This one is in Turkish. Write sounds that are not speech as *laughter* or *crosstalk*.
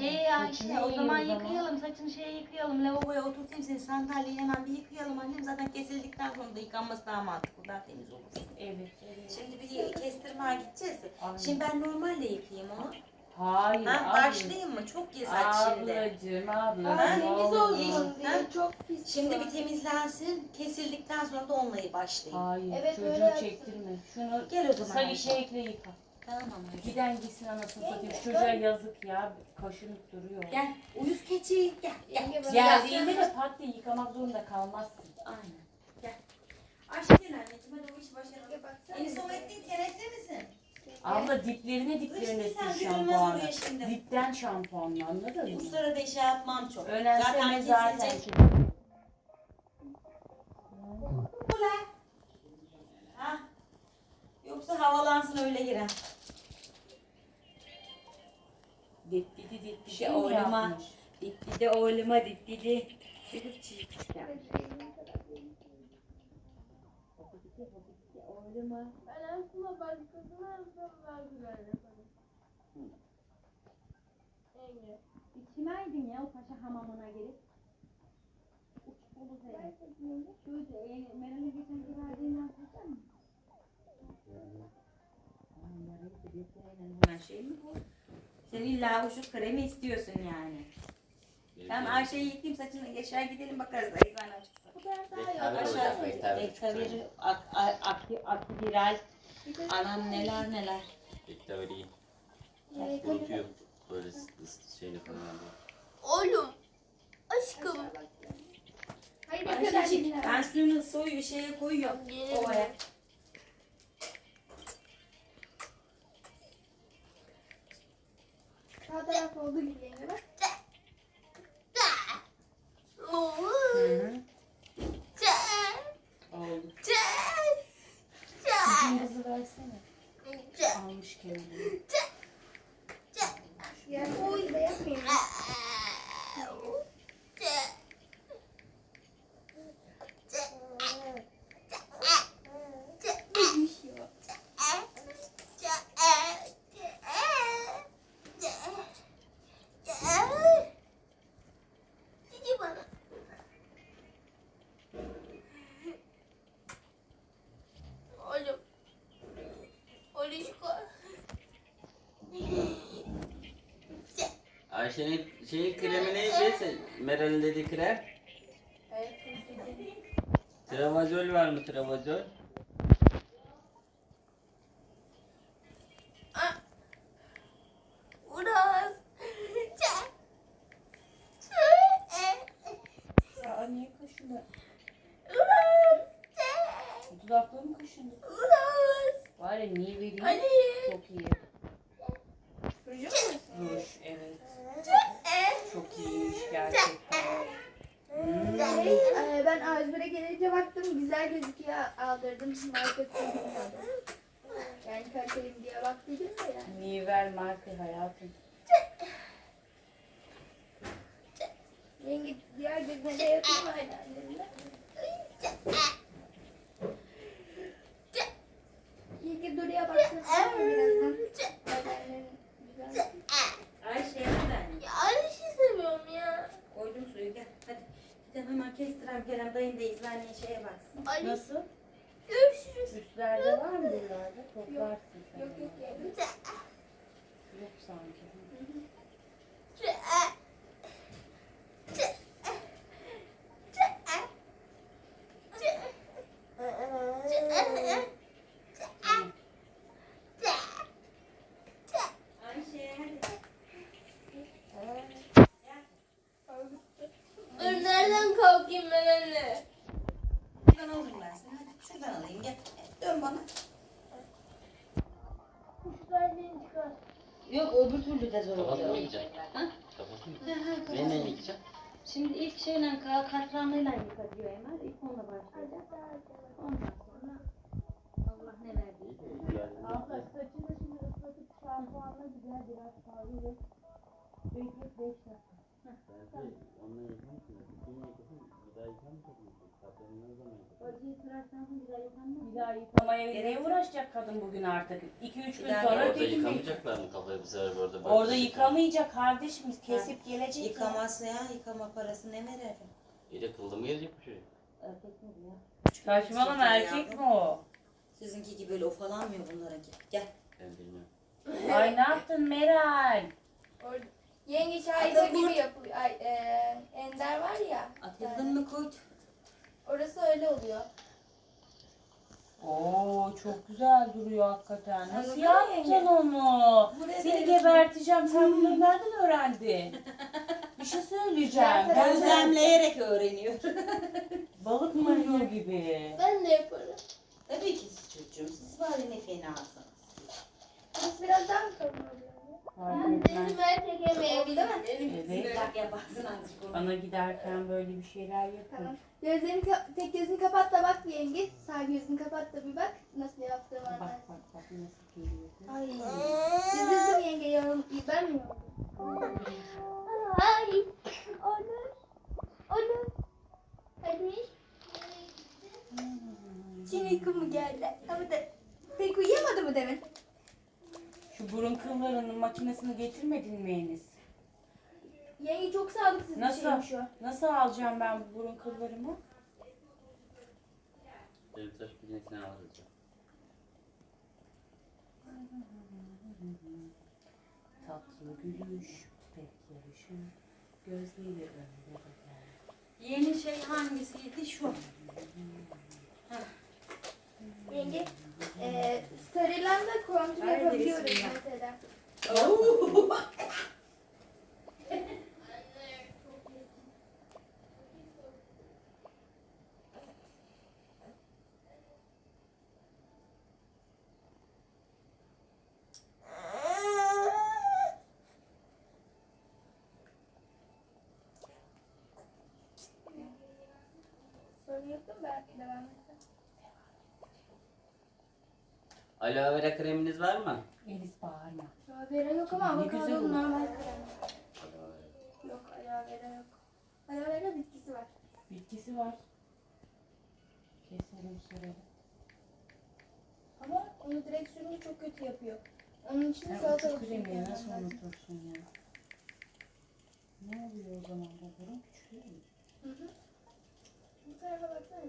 Şey ya işte o zaman yıkayalım saçını şeye yıkayalım lavaboya oturtayım seni sandalyeye hemen bir yıkayalım annem zaten kesildikten sonra da yıkanması daha mantıklı daha temiz olur. Evet. evet. Şimdi bir kestirmeye gideceğiz. Aynen. Şimdi ben normalde yıkayayım onu. Hayır. Ha, abla. başlayayım mı? Çok ye saç şimdi. Ablacığım Ha, ablacığım. Temiz Allah. olsun diye Ha? çok pis. Şimdi bir temizlensin. Kesildikten sonra da onunla başlayayım. Hayır Evet, öyle çocuğu yapsın. çektirme. Şunu Gel o zaman. salişe şey ekle yıka. Tamam anne. Giden gitsin anasını satayım. Şu Çocuğa yazık ya. Kaşınıp duruyor. Gel. Uyuz keçi. Gel. Gel. Bana Geldiğinde de pat diye yıkamak zorunda kalmazsın. Aynen. Gel. Gel anneciğim hadi o baksana. Enis o ettin kenette misin? Abla diplerine diplerine sen sür görünmez şampuanı. buraya şimdi. Dipten şampuanla anladın mı? Uçlara da şey yapmam çok. Önemseme zaten. kesilecek. Ula. Ha? Yoksa havalansın öyle giren. Dip didi dip didi Şey oğluma. Dip didi oğluma dip didi. Dip çiğ küçükken. Oğluma. Ben aslında başkasına daha güzel yaparım. Yenge. İçmeydin ya o paşa hamamına gelip. Uç bulu seni. Şuydu, e, Meral'e geçen ki verdiğinden tutacak mı? Hemen şey mi bu? Sen illa şu kremi istiyorsun yani. Ben Ayşe'yi yıkayayım saçını geçer gidelim bakarız eczane açıksa. Bu kadar daha iyi olur. olacak, rekabet. Dektavir, ak, ak, ak, akiviral, anam neler neler. Diktatörü Evet, unutuyor. Böyle ıs- şeyini falan. Oğlum. Aşkım. Hayır dinle. ben suyunu soyu şeye koyuyorum. Ovaya. Sağ taraf oldu gibi yenge bak. Hı hı. Oldu. Kızı versene. Almış kendini. Yani o da yapmayayım. Düşüyor. Oğlum. Oluşko. Ayşe'nin şeyin kremi neydi? Sen- Meral'in dediği krem. Travazol var mı travazol? Uras. Aa niye kaşındı? Uras. Dudaklarım kaşındı. Var ya niye vereyim? Ali. Çok iyi. Musun? Ruj evet. Çok iyiymiş gerçekten. Ee, ben A101'e gelince baktım güzel gözüküyor aldırdım markasını bilmiyordum. Yani kaliteliyim diye baktıydım da yani. Niver marka hayatım. Yenge diğer gözüne de yapayım aynı annemle. Yenge Duru'ya baksana birazdan. Bedenlerin güzel. Ayşe hemen. Ya aynı şey seviyorum ya. Koydum suyu gel. Hadi. Hemen kestirem gelen dayın da eczaneye şeye baksın. Ali Nasıl? görüşürüz. Üstlerde var mı buralarda? Toplarsın sen. Yok yok. Yok sanki. Ayşe hadi. Dur kalkayım ben anne? Şuradan alayım ben seni. Hadi şuradan alayım gel. Dön bana. Kuşlar beni çıkar. Yok öbür türlü de zor Kafasını mı oluyor. yiyeceksin? Ha? Kafasını mı? Ha, ha, kafasını. Neyle yiyeceksin? Şimdi ilk şeyle ka- katranlıyla yıkatıyor Emel. İlk onunla başlayacak. Ondan sonra Allah ne verdiyse. Abla saçını şimdi ıslatıp şampuanla güzel biraz kahveyle beklet 5 dakika. Onunla yiyeceksin. Bütün yiyeceksin. Bir daha yiyeceksin. Bacıyı tıraştan sonra bir daha yıkanmaz. Bir daha yıkamaya neye uğraşacak kadın bugün artık? 2-3 gün daha sonra Orada gelecek. yıkamayacaklar mı kafayı bu sefer orada? böyle Orada yıkam- yıkamayacak kardeşim kesip gelecek. Yıkamazsa ya yıkama parası ne verir? İyi de kıldı mı gelecek bu çocuk? Erkek mi bu ya? Saçmalama erkek mi o? Sizinki gibi böyle ufalanmıyor bunlarınki. Gel. Ben bilmiyorum. Ay ne yaptın Meral? Orada Yenge şahide Adı gibi yapıyor. Ay, e, Ender var ya. Atıldın mı kurt? Orası öyle oluyor. Oo çok güzel duruyor hakikaten. Nasıl Anladın yaptın yenge? onu? Buraya Seni geberteceğim. Sen bunları nereden öğrendin? Bir şey söyleyeceğim. Ben- Gözlemleyerek öğreniyor. *laughs* balık mı gibi. Ben de yaparım. Tabii ki siz çocuğum. Siz ya ne fenasınız. Burası biraz daha mı kalın? Fark etmez. Evet. Bana giderken böyle bir şeyler yapın. Tamam. Gözlerini ka- tek gözünü kapat da bak yenge. Sağ gözünü kapat da bir bak nasıl yaptığımı Bak anlarsın. bak bak nasıl geliyor. Ay. Üzüldüm yenge yorum. Ben mi yoruldum? Ay. Olur. Olur. Hadi. Şimdi mu geldi? Ama da pek uyuyamadı mı demin? Şu burun kıllarının makinesini getirmedin mi Enis? Yenge çok sağlıksız bir Nasıl? şeymiş o. Nasıl alacağım ben bu burun kıllarımı? Benim taş biletini alacağım. Tatlı gülüş, pek yarışır, gözleri önde bakar. Yeni şey hangisiydi? Şu. Yenge e, sarılan da kontrol yapabiliyoruz bismillah. mesela. Sorun yok değil mi? Ben devam etsem. Aloe vera kreminiz var mı? Enis bağırma. Aloe vera yok ama Ne güzel avokado olur. normal krem. Aloe vera. Yok aloe vera yok. Aloe vera bitkisi var. Bitkisi var. Keselim sürelim. Ama onu direkt sürünce çok kötü yapıyor. Onun için Sen salatalık uçuk kremi sürüyorum nasıl unutursun ya? Ne oluyor o zaman bu burun küçülüyor mu? Hı hı. Bu tarafa baksana.